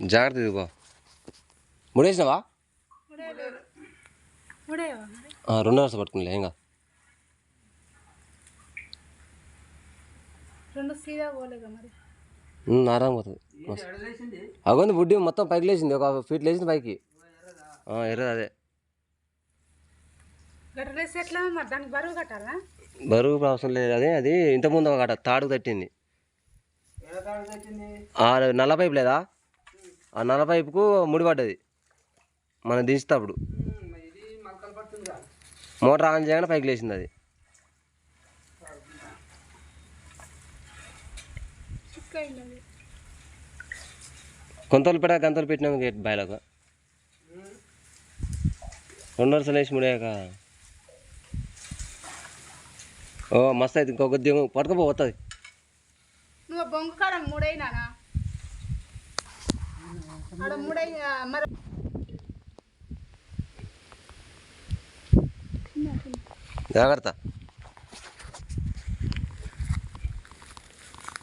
జాగ్రత్త ఇదిగో. ముడేసినావా? రెండు వరుస పట్టుకునిలే ఏం కాదు. ఆరాం పోతుంది. అగోంది బుడ్డి మొత్తం పైకి లేచింది ఒక ఫీట్ లేచింది పైకి. ఆ, ఎర్రది అదే. బరువు అవసరం లేదు అదే అది ఇంతకుముందు ఒక తాడుకు తట్టింది? ఆ నల్ల పైపు లేదా? ఆ నల్ల పైపుకు ముడిపడ్డది మనం దించేటప్పుడు మోటార్ ఆన్ చేయగానే పైకి లేచింది అది. కొంతలు పెట్టా గంతలు పెట్టినాము గేట్ బయలకు. రెండు వరుసలు వేసి ముడియాక. ఓ మస్తు అయితే ఇంకొక ఉద్యోగం పట్టుకపో నువ్వు బొంగు కాడ మూడైనానా? జాగ్రత్త.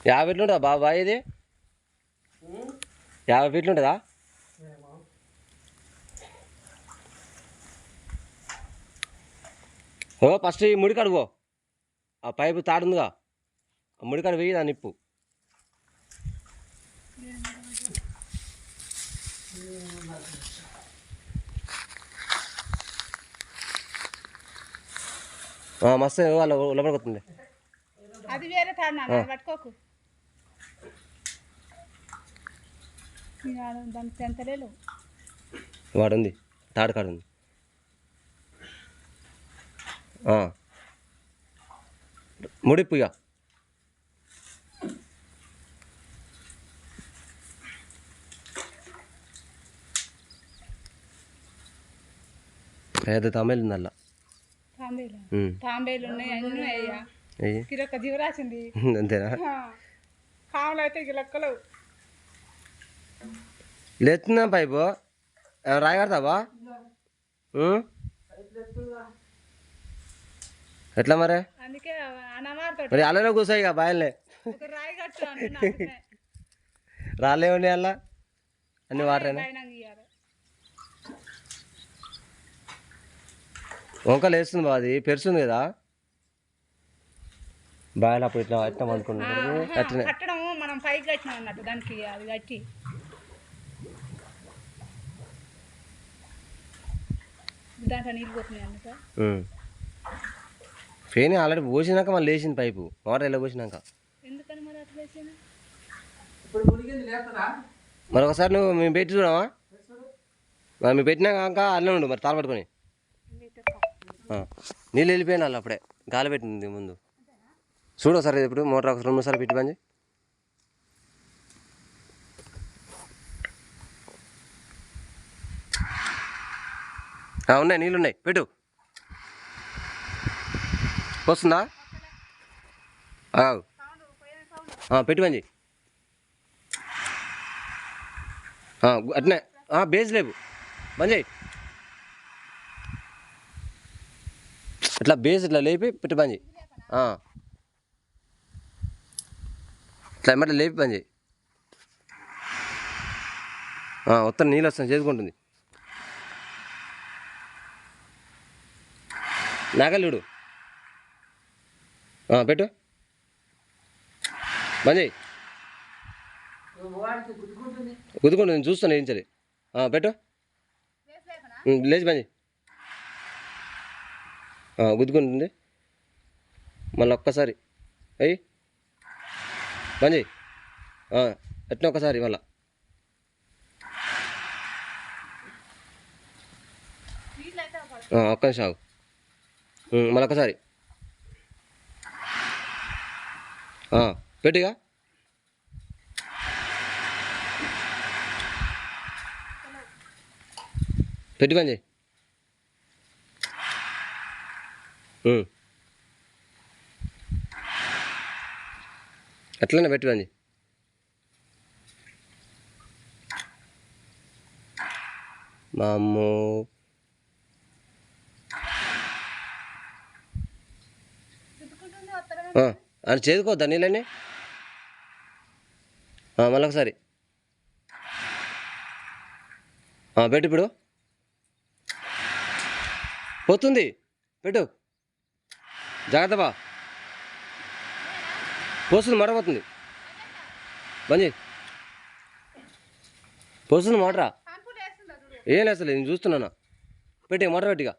యాభై ఫీట్లు ఉంటుందా బాబా ఇది? యాభై ఫీట్లు ఉంటుందా? ఓ ఫస్ట్ ఈ ముడికాడు పో. ఆ పైపు తాడుందిగా. ఆ ముడికాడు వెయ్యి దాని నిప్పు. మస్తు వాళ్ళ లోపలికి అది వేరే తాడు నాన్న అది పట్టుకోకు. నేను ఆడ దానికి తెంతలేదు వాడు ఉంది తాడు కాడు ఉంది. ఇక పెద్ద తమిళ ఉంది అలా తాంబేలు. తాంబేలు ఉన్నాయి అన్నీ అయ్యా కిరొక్క జీవరాసింది అంతేనా? పాములు అయితే గిలక్కలు లేతుందా పైపు? రాయగడతావా? ఎట్లా మరి? మరి అలానే కూర్చోయి బాయలే. రాలేవండి అలా అన్ని వాటరేనా? పైన వంకలు వేస్తుంది బా అది పెరుస్తుంది కదా బాయలు అప్పుడు ఇట్లా అట్లా అనుకుంటున్నారు అట్లనే. కట్టడం మనం పైకి కట్టినాం అన్నట్టు దానికి అది కట్టి. దాంట్లో నీళ్ళు పోతున్నాయి అందుక ఉం. ఫేని ఆల్రెడీ పోసినాక మళ్ళీ లేచింది పైపు. వాటర్ ఎలా పోసినాక? ఎందుకని మరి అట్లా వేసాను మరి ఒకసారి నువ్వు మేము పెట్టి చూడమా మరి మేము పెట్టినాక అల్లే ఉండు మరి తాళ పట్టుకొని. నీళ్ళు వెళ్ళిపోయిన వాళ్ళు అప్పుడే. గాలి పెట్టింది ముందు. చూడు సార్ ఇప్పుడు మోటార్ ఒకసారి రెండు సార్లు పెట్టి పని ఉన్నాయి నీళ్ళు ఉన్నాయి. పెట్టు. వస్తుందా? పెట్టి పని అట్నే. బేస్ లేవు. బంద్ చేయి. ఇట్లా బేస్ ఇట్లా లేపి పెట్టి పని చేయి. ఇట్లా ఎమ్మట లేపి పని చేయి. మొత్తం నీళ్ళు వస్తాయి చేసుకుంటుంది. నాగల్లుడు పెట్టు. చేయి. గుద్దుకుంటుంది. చూస్తాను సరే పెట్టు. లేచి ఆ, గుద్దుకుంటుంది. మళ్ళీ ఒక్కసారి. అయ్యి. బంద్ చేయి. ఎట్లా ఒక్కసారి మళ్ళా. ఒక్క నిమిషం ఆగు. మళ్ళీ ఒక్కసారి. పెట్టిగా? పెట్టి పని చేయి. అట్లనే పెట్టుకోండి మా అమ్మో. అని చేదుకోవద్దా నీళ్ళని? మళ్ళీ ఒకసారి పెట్టు ఇప్పుడు. పోతుంది. పెట్టు. జాగ్రత్త బా. పోస్తుంది మడపోతుంది మంచి చేయి పోస్తుంది మోటరా? ఏం లేదు నేను చూస్తున్నాను. పెట్టి మోటర్ పెట్టిగా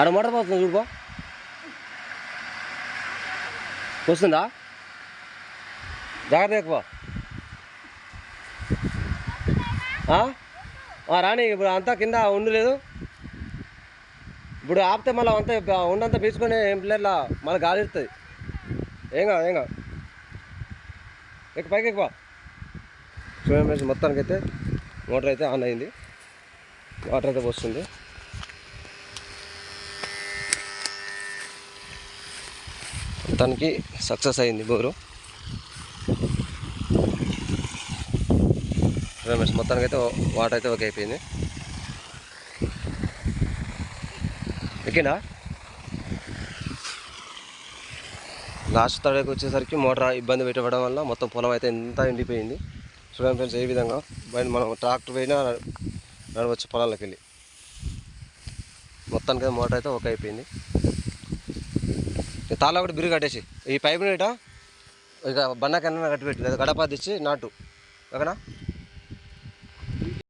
ఆడ మోటార్ పోతుంది చూడుకో వస్తుందా జాగ్రత్త ఎక్కువ రాని ఇప్పుడు అంతా కింద ఉండలేదు ఇప్పుడు ఆపితే మళ్ళీ అంతా ఉండంతా పీల్చుకొని ఏం మళ్ళీ గాలి ఇస్తుంది ఏం కాదు ఏం కాదు. ఎక్కువ పైకి ఎక్కువ చూడండి ఫ్రెండ్స్ మొత్తానికి అయితే మోటార్ అయితే ఆన్ అయింది. వాటర్ అయితే వస్తుంది మొత్తానికి సక్సెస్ అయింది బోరు. రమేష్ మొత్తానికి అయితే వాటర్ అయితే ఓకే అయిపోయింది. ఓకేనా? లాస్ట్ తడకి వచ్చేసరికి మోటార్ ఇబ్బంది పెట్టడం వల్ల మొత్తం పొలం అయితే ఎంత ఎండిపోయింది. చూడండి ఫ్రెండ్స్ ఏ విధంగా బయట మనం ట్రాక్టర్ పోయినా నడవచ్చు పొలాలకు వెళ్ళి మొత్తానికి మోటార్ అయితే ఓకే అయిపోయింది. ఈ తాళ ఒకటి బిరుగు కట్టేసి ఈ పైపు నీట ఇక బండకన్నా కట్టిపెట్టి లేదా గడప తెచ్చి నాటు. ఓకేనా?